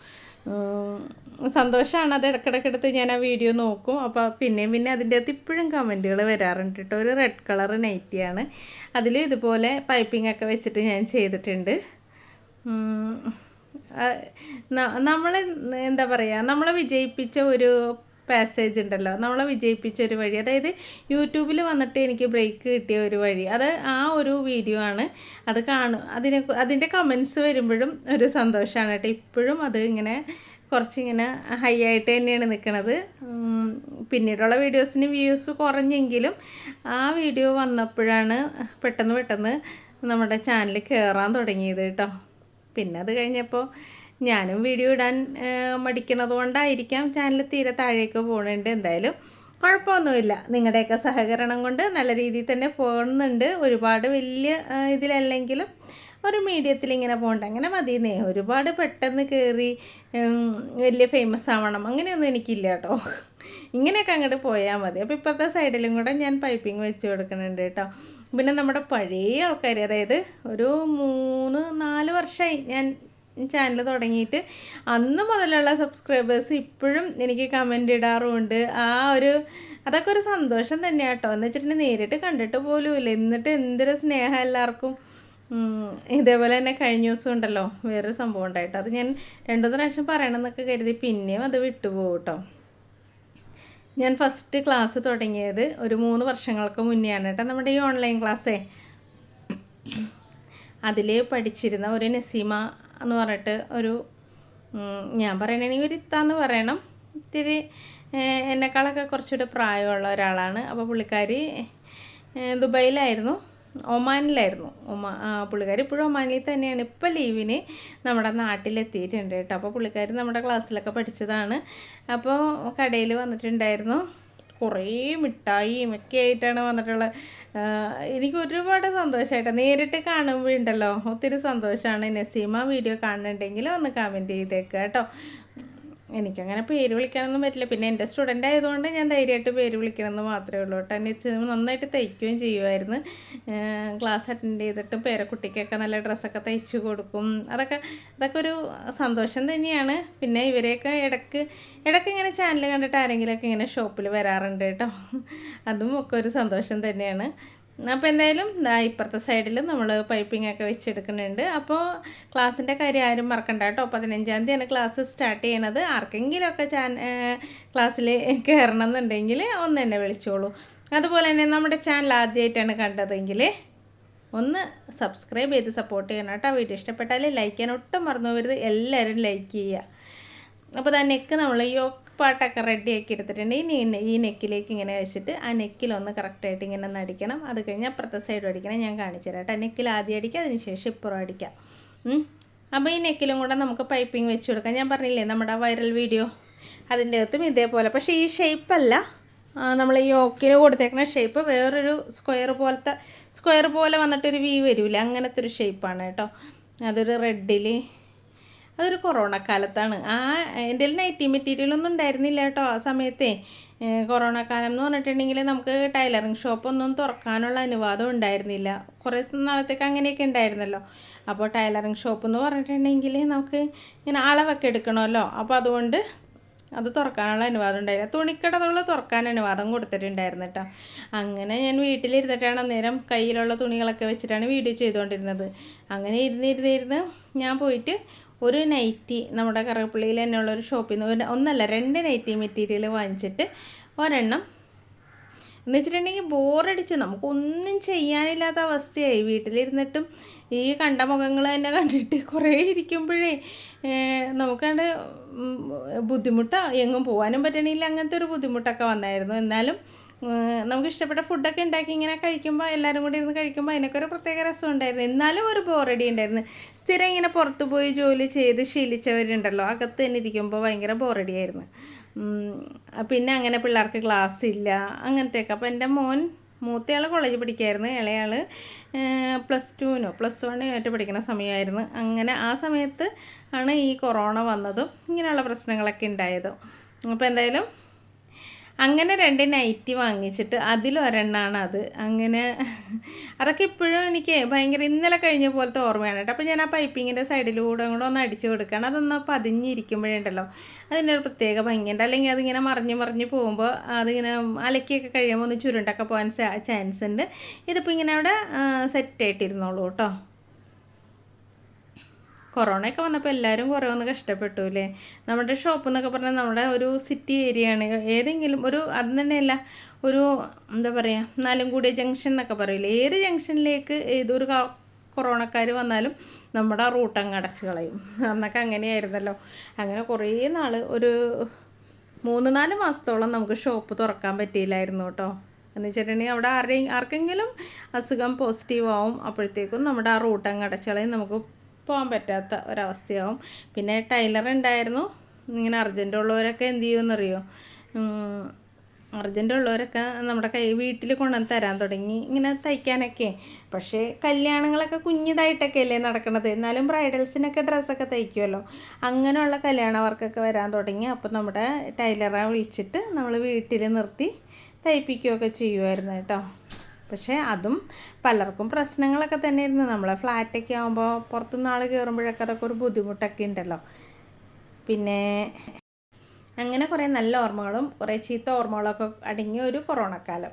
സന്തോഷമാണ് അത് ഇടയ്ക്കിടയ്ക്കെടുത്ത് ഞാൻ ആ വീഡിയോ നോക്കും. അപ്പോൾ പിന്നെയും പിന്നെ അതിന്റെ അകത്ത് ഇപ്പോഴും കമന്റുകൾ വരാറുണ്ട് കേട്ടോ. ഒരു റെഡ് കളർ നൈറ്റിയാണ് അതിൽ ഇതുപോലെ പൈപ്പിംഗ് ഒക്കെ വെച്ചിട്ട് ഞാൻ ചെയ്തിട്ടുണ്ട്. നമ്മളെ എന്താ പറയുക നമ്മളെ വിജയിപ്പിച്ച ഒരു പാസേജ് ഉണ്ടല്ലോ. നമ്മളെ വിജയിപ്പിച്ച ഒരു വഴി. അതായത് യൂട്യൂബിൽ വന്നിട്ട് എനിക്ക് ബ്രേക്ക് കിട്ടിയ ഒരു വഴി. അത് ആ ഒരു വീഡിയോ ആണ്. അത് കാണും അതിനെ അതിന്റെ കമൻസ് വരുമ്പോഴും ഒരു സന്തോഷമാണ് കേട്ടോ. ഇപ്പോഴും അത് ഇങ്ങനെ കുറച്ചിങ്ങനെ ഹൈ ആയിട്ട് തന്നെയാണ് നിൽക്കുന്നത് പിന്നീടുള്ള വീഡിയോസിന് വ്യൂസ് കുറഞ്ഞെങ്കിലും ആ വീഡിയോ വന്നപ്പോഴാണ് പെട്ടെന്ന് പെട്ടെന്ന് നമ്മുടെ ചാനൽ കയറാൻ തുടങ്ങിയത് കേട്ടോ. പിന്നെ അത് കഴിഞ്ഞപ്പോൾ ഞാനും വീഡിയോ ഇടാൻ മടിക്കണത് കൊണ്ടായിരിക്കാം. ചാനൽ തീരെ താഴേക്ക് പോകുന്നുണ്ട് എന്തായാലും കുഴപ്പമൊന്നുമില്ല. നിങ്ങളുടെയൊക്കെ സഹകരണം കൊണ്ട് നല്ല രീതിയിൽ തന്നെ പോകുന്നുണ്ട്. ഒരുപാട് വലിയ ഇതിലല്ലെങ്കിലും ഒരു മീഡിയത്തിൽ ഇങ്ങനെ പോകണ്ട. അങ്ങനെ മതി. നേ ഒരുപാട് പെട്ടെന്ന് കയറി വലിയ ഫേമസ് ആവണം. അങ്ങനെയൊന്നും എനിക്കില്ല കേട്ടോ. ഇങ്ങനെയൊക്കെ അങ്ങോട്ട് പോയാൽ മതി. അപ്പോൾ ഇപ്പോഴത്തെ സൈഡിലും കൂടെ ഞാൻ പൈപ്പിംഗ് വെച്ച് കൊടുക്കുന്നുണ്ട് കേട്ടോ. പിന്നെ നമ്മുടെ പഴയ ആൾക്കാർ അതായത് ഒരു മൂന്ന് നാല് വർഷമായി ഞാൻ ചാനൽ തുടങ്ങിയിട്ട് അന്ന് മുതലുള്ള സബ്സ്ക്രൈബേഴ്സ് ഇപ്പോഴും എനിക്ക് കമന്റ് ഇടാറുമുണ്ട്. ആ ഒരു അതൊക്കെ ഒരു സന്തോഷം തന്നെയാണ് കേട്ടോ എന്ന് വെച്ചിട്ടുണ്ടെങ്കിൽ നേരിട്ട് കണ്ടിട്ട് പോലും ഇല്ല എന്നിട്ട് എന്തൊരു സ്നേഹം എല്ലാവർക്കും. ഇതേപോലെ തന്നെ കഴിഞ്ഞ ദിവസം ഉണ്ടല്ലോ വേറൊരു സംഭവം ഉണ്ടായിട്ടോ. അത് ഞാൻ രണ്ടു പ്രാവശ്യം പറയണമെന്നൊക്കെ കരുതി പിന്നെയും അത് വിട്ടുപോകും കേട്ടോ ഞാൻ ഫസ്റ്റ് ക്ലാസ് തുടങ്ങിയത് ഒരു മൂന്ന് വർഷങ്ങൾക്ക് മുന്നെയാണ് കേട്ടോ. നമ്മുടെ ഈ ഓൺലൈൻ ക്ലാസ്സേ അതിൽ പഠിച്ചിരുന്ന ഒരു നസീമ എന്ന് പറഞ്ഞിട്ട് ഒരു ഞാൻ പറയണെങ്കിൽ ഒരു ഇത്താന്ന് പറയണം. ഇത്തിരി എന്നെക്കാളൊക്കെ കുറച്ചുകൂടെ പ്രായമുള്ള ഒരാളാണ്. അപ്പോൾ പുള്ളിക്കാരി ദുബൈയിലായിരുന്നു. ഒമാനിലായിരുന്നു. ഒമാ പുള്ളിക്കാരി ഇപ്പോഴും ഒമാനിൽ തന്നെയാണ്. ഇപ്പോൾ ലീവിന് നമ്മുടെ നാട്ടിലെത്തിയിട്ടുണ്ട് കേട്ടോ. അപ്പോൾ പുള്ളിക്കാരി നമ്മുടെ ക്ലാസ്സിലൊക്കെ പഠിച്ചതാണ്. അപ്പോൾ കടയിൽ വന്നിട്ടുണ്ടായിരുന്നു. കുറേ മിഠായിയും ഒക്കെ ആയിട്ടാണ് വന്നിട്ടുള്ളത്. എനിക്ക് ഒരുപാട് സന്തോഷമായിട്ട് നേരിട്ട് കാണുമ്പോഴുണ്ടല്ലോ ഒത്തിരി സന്തോഷമാണ് നസീമ വീഡിയോ കാണുന്നുണ്ടെങ്കിൽ ഒന്ന് കമന്റ് ചെയ്തേക്കുക കേട്ടോ. എനിക്കങ്ങനെ പേര് വിളിക്കാനൊന്നും പറ്റില്ല. പിന്നെ എന്റെ സ്റ്റുഡന്റ് ആയതുകൊണ്ട് ഞാൻ ധൈര്യമായിട്ട് പേര് വിളിക്കണമെന്ന് മാത്രമേ ഉള്ളൂ. കേട്ടോ. നസീമ നന്നായിട്ട് തയ്ക്കുകയും ചെയ്യുമായിരുന്നു. ക്ലാസ് അറ്റൻഡ് ചെയ്തിട്ട് പേരക്കുട്ടിക്കൊക്കെ നല്ല ഡ്രസ്സൊക്കെ തയ്ച്ചു കൊടുക്കും. അതൊക്കെ അതൊക്കെ ഒരു സന്തോഷം തന്നെയാണ്. പിന്നെ ഇവരെയൊക്കെ ഇടയ്ക്ക് ഇടയ്ക്ക് ഇങ്ങനെ ചാനൽ കണ്ടിട്ട് ആരെങ്കിലുമൊക്കെ ഇങ്ങനെ ഷോപ്പിൽ വരാറുണ്ട് കേട്ടോ. അതും ഒക്കെ ഒരു സന്തോഷം തന്നെയാണ്. അപ്പോൾ എന്തായാലും ഇപ്പുറത്തെ സൈഡിൽ നമ്മൾ പൈപ്പിംഗ് ഒക്കെ വെച്ചെടുക്കുന്നുണ്ട്. അപ്പോൾ ക്ലാസ്സിന്റെ കാര്യം ആരും മറക്കണ്ട കേട്ടോ. പതിനഞ്ചാം തീയതിയാണ് ക്ലാസ് സ്റ്റാർട്ട് ചെയ്യണത്. ആർക്കെങ്കിലുമൊക്കെ ചാൻ ക്ലാസ്സിൽ കയറണം എന്നുണ്ടെങ്കിൽ ഒന്ന് തന്നെ വിളിച്ചോളൂ. അതുപോലെ തന്നെ നമ്മുടെ ചാനൽ ആദ്യമായിട്ടാണ് കണ്ടതെങ്കിൽ ഒന്ന് സബ്സ്ക്രൈബ് ചെയ്ത് സപ്പോർട്ട് ചെയ്യണം കേട്ടോ. വീഡിയോ ഇഷ്ടപ്പെട്ടാൽ ലൈക്ക് ചെയ്യാൻ ഒട്ടും മറന്നു പോകരുത്. എല്ലാവരും ലൈക്ക് ചെയ്യുക. അപ്പോൾ തന്നെ നമ്മൾ യോക്ക് പാട്ടൊക്കെ റെഡിയാക്കി എടുത്തിട്ടുണ്ട്. ഇനി ഈ നെക്കിലേക്ക് ഇങ്ങനെ വെച്ചിട്ട് ആ നെക്കിലൊന്ന് കറക്റ്റായിട്ട് ഇങ്ങനെ ഒന്ന് അടിക്കണം. അത് കഴിഞ്ഞ് അപ്പുറത്തെ സൈഡും അടിക്കണം. ഞാൻ കാണിച്ചു തരാം കേട്ടോ. നെക്കിൽ ആദ്യം അടിക്കുക അതിന് ശേഷം ഇപ്പുറം അടിക്കാം. അപ്പോൾ ഈ നെക്കിലും കൂടെ നമുക്ക് പൈപ്പിംഗ് വെച്ച് കൊടുക്കാം. ഞാൻ പറഞ്ഞില്ലേ നമ്മുടെ വൈറൽ വീഡിയോ അതിന്റെ അകത്തും ഇതേപോലെ. പക്ഷേ ഈ ഷേപ്പല്ല നമ്മൾ ഈ ഓക്കിന് കൊടുത്തേക്കുന്ന ഷേപ്പ് വേറൊരു സ്ക്വയർ പോലത്തെ സ്ക്വയർ പോലെ വന്നിട്ടൊരു വി വരില്ല അങ്ങനത്തെ ഒരു ഷേപ്പാണ് കേട്ടോ. അതൊരു റെഡിൽ അതൊരു കൊറോണ കാലത്താണ്. ആ എന്റെ നൈറ്റി മെറ്റീരിയലൊന്നും ഉണ്ടായിരുന്നില്ല കേട്ടോ ആ സമയത്തെ. കൊറോണ കാലം എന്ന് പറഞ്ഞിട്ടുണ്ടെങ്കിൽ നമുക്ക് ടൈലറിങ് ഷോപ്പൊന്നും തുറക്കാനുള്ള അനുവാദം ഉണ്ടായിരുന്നില്ല. കുറേ നാളത്തേക്ക് അങ്ങനെയൊക്കെ ഉണ്ടായിരുന്നല്ലോ. അപ്പോൾ ടൈലറിങ് ഷോപ്പ് എന്ന് പറഞ്ഞിട്ടുണ്ടെങ്കിൽ നമുക്ക് ഇങ്ങനെ അളവൊക്കെ എടുക്കണമല്ലോ. അപ്പോൾ അതുകൊണ്ട് അത് തുറക്കാനുള്ള അനുവാദം ഉണ്ടായില്ല. തുണിക്കടകൾ തുറക്കാൻ അനുവാദം കൊടുത്തിട്ടുണ്ടായിരുന്നു കേട്ടോ അങ്ങനെ ഞാൻ വീട്ടിലിരുന്നിട്ടാണ് അന്നേരം കയ്യിലുള്ള തുണികളൊക്കെ വെച്ചിട്ടാണ് വീഡിയോ ചെയ്തുകൊണ്ടിരുന്നത്. അങ്ങനെ ഇരുന്നിരുന്നിരുന്ന് ഇരുന്ന് ഇരുന്ന് ഞാൻ പോയിട്ട് ഒരു നൈറ്റി നമ്മുടെ കറുപ്പള്ളിയിൽ തന്നെയുള്ള ഒരു ഷോപ്പിൽ നിന്ന് ഒന്നല്ല രണ്ട് നൈറ്റി മെറ്റീരിയൽ വാങ്ങിച്ചിട്ട് ഒരെണ്ണം എന്ന് വെച്ചിട്ടുണ്ടെങ്കിൽ ബോറടിച്ചു. നമുക്കൊന്നും ചെയ്യാനില്ലാത്ത അവസ്ഥയായി. വീട്ടിലിരുന്നിട്ടും ഈ കണ്ട മുഖങ്ങൾ തന്നെ കണ്ടിട്ട് കുറേ ഇരിക്കുമ്പോഴേ നമുക്കത് ബുദ്ധിമുട്ടോ എങ്ങും പോകാനും പറ്റണില്ല. അങ്ങനത്തെ ഒരു ബുദ്ധിമുട്ടൊക്കെ വന്നായിരുന്നു. എന്നാലും നമുക്ക് ഇഷ്ടപ്പെട്ട ഫുഡൊക്കെ ഉണ്ടാക്കി ഇങ്ങനെ കഴിക്കുമ്പോൾ എല്ലാവരും കൂടി ഇരുന്ന് കഴിക്കുമ്പോൾ അതിനൊക്കെ ഒരു പ്രത്യേക രസം ഉണ്ടായിരുന്നു. എന്നാലും ഒരു ബോറടി ഉണ്ടായിരുന്നു. സ്ഥിരം ഇങ്ങനെ പുറത്തുപോയി ജോലി ചെയ്ത് ശീലിച്ചവരുണ്ടല്ലോ. അകത്ത് തന്നെ ഇരിക്കുമ്പോൾ ഭയങ്കര ബോറടിയായിരുന്നു. പിന്നെ അങ്ങനെ പിള്ളേർക്ക് ക്ലാസ് ഇല്ല അങ്ങനത്തെയൊക്കെ. അപ്പോൾ എന്റെ മോൻ മൂത്തയാൾ കോളേജിൽ പഠിക്കായിരുന്നു ഇളയാൾ പ്ലസ് ടുവിനോ പ്ലസ് വണ്ണിനായിട്ട് പഠിക്കുന്ന സമയമായിരുന്നു അങ്ങനെ ആ സമയത്ത് ആണ് ഈ കൊറോണ വന്നതും ഇങ്ങനെയുള്ള പ്രശ്നങ്ങളൊക്കെ ഉണ്ടായതും. അപ്പോൾ എന്തായാലും അങ്ങനെ രണ്ട് നൈറ്റി വാങ്ങിച്ചിട്ട് അതിലൊരെണ്ണമാണ് അത് അങ്ങനെ അതൊക്കെ ഇപ്പോഴും എനിക്ക് ഭയങ്കര ഇന്നലെ കഴിഞ്ഞ പോലത്തെ ഓർമ്മയാണ് കേട്ടോ. അപ്പോൾ ഞാൻ ആ പൈപ്പിങ്ങിന്റെ സൈഡിലൂടെ കൂടെ ഒന്ന് അടിച്ചു കൊടുക്കണം. അതൊന്ന് പതിഞ്ഞിരിക്കുമ്പോഴുണ്ടല്ലോ അതിന്റെ ഒരു പ്രത്യേക ഭംഗിയുണ്ട്. അല്ലെങ്കിൽ അതിങ്ങനെ മറിഞ്ഞ് മറിഞ്ഞ് പോകുമ്പോൾ അതിങ്ങനെ അലക്കിയൊക്കെ കഴിയുമ്പോൾ ഒന്ന് ചുരുണ്ടൊക്കെ പോകാൻ ചാൻസ് ഉണ്ട്. ഇതിപ്പോൾ ഇങ്ങനെ അവിടെ സെറ്റായിട്ടിരുന്നോളൂ കേട്ടോ. കൊറോണയൊക്കെ വന്നപ്പോൾ എല്ലാവരും കുറേ ഒന്ന് കഷ്ടപ്പെട്ടു അല്ലേ നമ്മുടെ ഷോപ്പ് എന്നൊക്കെ പറഞ്ഞാൽ നമ്മുടെ ഒരു സിറ്റി ഏരിയ ആണ്. ഏതെങ്കിലും ഒരു അത് തന്നെയല്ല ഒരു എന്താ പറയുക നാലുംകൂടിയ ജംഗ്ഷൻ എന്നൊക്കെ പറയില്ലേ? ഏത് ജംഗ്ഷനിലേക്ക് ഏതൊരു കൊറോണക്കാർ വന്നാലും നമ്മുടെ റൂട്ട് അങ്ങ് അടച്ചു കളയും. അന്നൊക്കെ അങ്ങനെയായിരുന്നല്ലോ. അങ്ങനെ കുറേ നാൾ ഒരു മൂന്ന് നാല് മാസത്തോളം നമുക്ക് ഷോപ്പ് തുറക്കാൻ പറ്റിയില്ലായിരുന്നു കേട്ടോ. എന്ന് വെച്ചിട്ടുണ്ടെങ്കിൽ അവിടെ ആരെയും ആർക്കെങ്കിലും അസുഖം പോസിറ്റീവ് ആവും അപ്പോഴത്തേക്കും നമ്മുടെ ആ റൂട്ട് അങ്ങ് അടച്ചളയും നമുക്ക് പോകാൻ പറ്റാത്ത ഒരവസ്ഥയാവും. പിന്നെ ടൈലർ ഉണ്ടായിരുന്നു. ഇങ്ങനെ അർജന്റ് ഉള്ളവരൊക്കെ എന്ത് ചെയ്യുമെന്നറിയോ? അർജന്റ് ഉള്ളവരൊക്കെ നമ്മുടെ കൈ വീട്ടിൽ കൊണ്ടുവന്ന് തരാൻ തുടങ്ങി. ഇങ്ങനെ തയ്ക്കാനൊക്കെ. പക്ഷേ കല്യാണങ്ങളൊക്കെ കുഞ്ഞിതായിട്ടൊക്കെ അല്ലേ നടക്കണത്? എന്നാലും ബ്രൈഡൽസിനൊക്കെ ഡ്രസ്സൊക്കെ തയ്ക്കുമല്ലോ. അങ്ങനെയുള്ള കല്യാണ വർക്കൊക്കെ വരാൻ തുടങ്ങി. അപ്പോൾ നമ്മുടെ ടൈലറെ വിളിച്ചിട്ട് നമ്മൾ വീട്ടിൽ നിർത്തി തയ്പ്പിക്കുകയൊക്കെ ചെയ്യുമായിരുന്നു കേട്ടോ. പക്ഷേ അതും പലർക്കും പ്രശ്നങ്ങളൊക്കെ തന്നെയായിരുന്നു. നമ്മളെ ഫ്ലാറ്റൊക്കെ ആകുമ്പോൾ പുറത്തുനിന്ന് ആൾ കയറുമ്പോഴൊക്കെ അതൊക്കെ ഒരു ബുദ്ധിമുട്ടൊക്കെ ഉണ്ടല്ലോ. പിന്നെ അങ്ങനെ കുറേ നല്ല ഓർമ്മകളും കുറേ ചീത്ത ഓർമ്മകളൊക്കെ അടങ്ങിയ ഒരു കൊറോണ കാലം